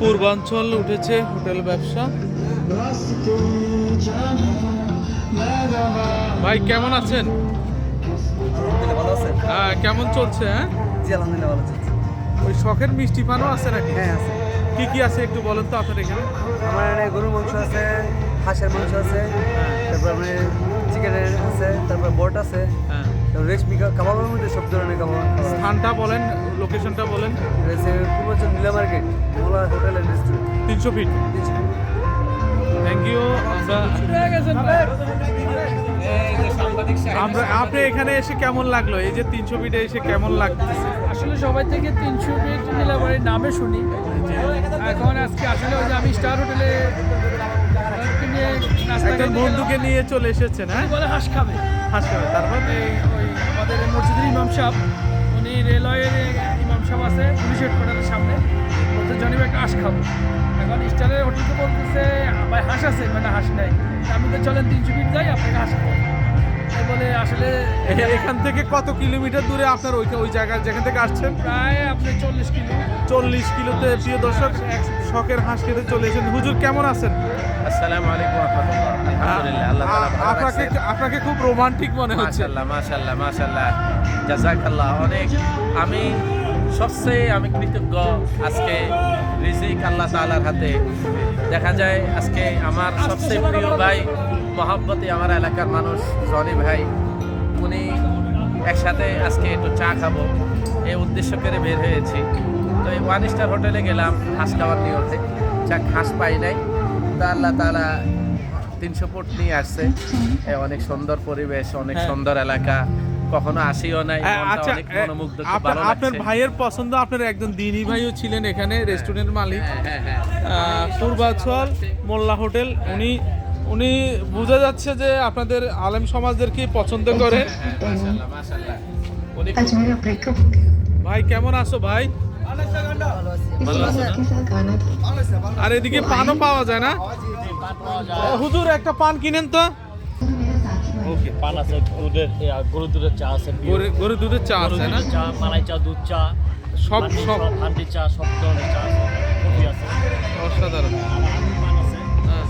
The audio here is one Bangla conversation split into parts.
পূর্বাঞ্চল উঠেছে হোটেল ব্যবসা। ভাই কেমন আছেন? ভালো আছেন হ্যাঁ, কেমন চলছে হ্যাঁ? ওই শখের মিষ্টি পানও আছে নাকি? হ্যাঁ আছে। কি কি আছে একটু বলেন তো আপনার এখানে? আমার এখানে গরুর মাংস আছে হাঁসের মাংস আছে তারপর আপনার চিকেনের আছে তারপর বট আছে হ্যাঁ। রেশমি কাবাবের মধ্যে সব ধরনের কাবাব। স্থানটা বলেন লোকেশনটা বলেন। পূর্বাঞ্চল নীলা মার্কেট। হোটেল তিনশো ফিট থ্যাংক ইউ আমরা আমরা আপনি এখানে এসে কেমন লাগল? এই যে তিনশো ফিটে এসে কেমন লাগতেছে? আসলে সবাই থেকে তিনশো ফিট নীলাবাড়ির নামে শুনি। এখন আজকে আসলে ওই যে আমি স্টার হোটেলে একজন বন্ধুকে নিয়ে চলে এসেছেন হ্যাঁ? বলে হাঁস খাবে। হাসপাতাল তারপর? এই ওই আমাদের মসজিদের ইমাম সাহেব উনি রেলওয়ের ইমাম সাহেব আছে পুলিশ হেডকোয়ার্টারের সামনে। বলতে জানি একটা হাঁস খাব। এখন স্টারের হোটেলকে বলতেছে ভাই হাঁস আছে? মানে হাঁস নাই। আমি তো চলেন তিনশো ফিট যাই আপনাকে হাঁস খাব। বলে আসলে এখান থেকে কত কিলোমিটার দূরে আপনার ওই ওই জায়গা যেখান থেকে আসছেন? প্রায় আপনি চল্লিশ কিলো। চল্লিশ কিলোতে প্রিয় দর্শক শখের হাঁস খেতে চলে এসেছেন। হুজুর কেমন আছেন? আসসালামু আলাইকুম রহমতুল্লাহ। আলহামদুলিল্লাহ আল্লাহ আপনাকে আপনাকে খুব রোমান্টিক মনে হচ্ছে। মাশাআল্লাহ মাশাআল্লাহ মাশাআল্লাহ। জাযাকাল্লাহ অনেক আমি সবচেয়ে আমি কৃতজ্ঞ আজকে রিজিক আল্লাহ তাআলার হাতে। দেখা যায় আজকে আমার সবচেয়ে প্রিয় ভাই মহাব্বতে আমার এলাকার মানুষ জনি ভাই উনি একসাথে আজকে একটু চা খাব। এই উদ্দেশ্য করে বের হয়েছি। তো এই ওয়ান স্টার হোটেলে গেলাম হাঁস খাওয়ার নিয়তে। যাক হাঁস পাই নাই। তা আল্লাহ তাআলা তিনশো ফুট নিয়ে আসছে। অনেক সুন্দর পরিবেশ অনেক হ্যাঁ। সুন্দর এলাকা। কখনো আসিও নাই আচ্ছা আপনার ভাইয়ের পছন্দ আপনার একজন দিনী ভাইও ছিলেন এখানে রেস্টুরেন্ট মালিক। পূর্বাচল মোল্লা হোটেল উনি উনি বোঝা যাচ্ছে যে আপনাদের আলেম সমাজদেরকে পছন্দ করে। ভাই কেমন আছো ভাই? আর এদিকে পানও পাওয়া যায় না? হুজুর একটা পান কিনেন তো। ওকে পান আছে দুধের গরুর দুধের চা আছে গরু গরু দুধের চা গরুর আছে না? চা মালাই চা দুধ চা সব সব। হান্ডি চা সব ধরনের চা আছে কফি আছে। অসাধারণ। হ্যাঁ।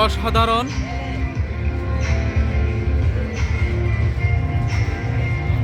অসাধারণ।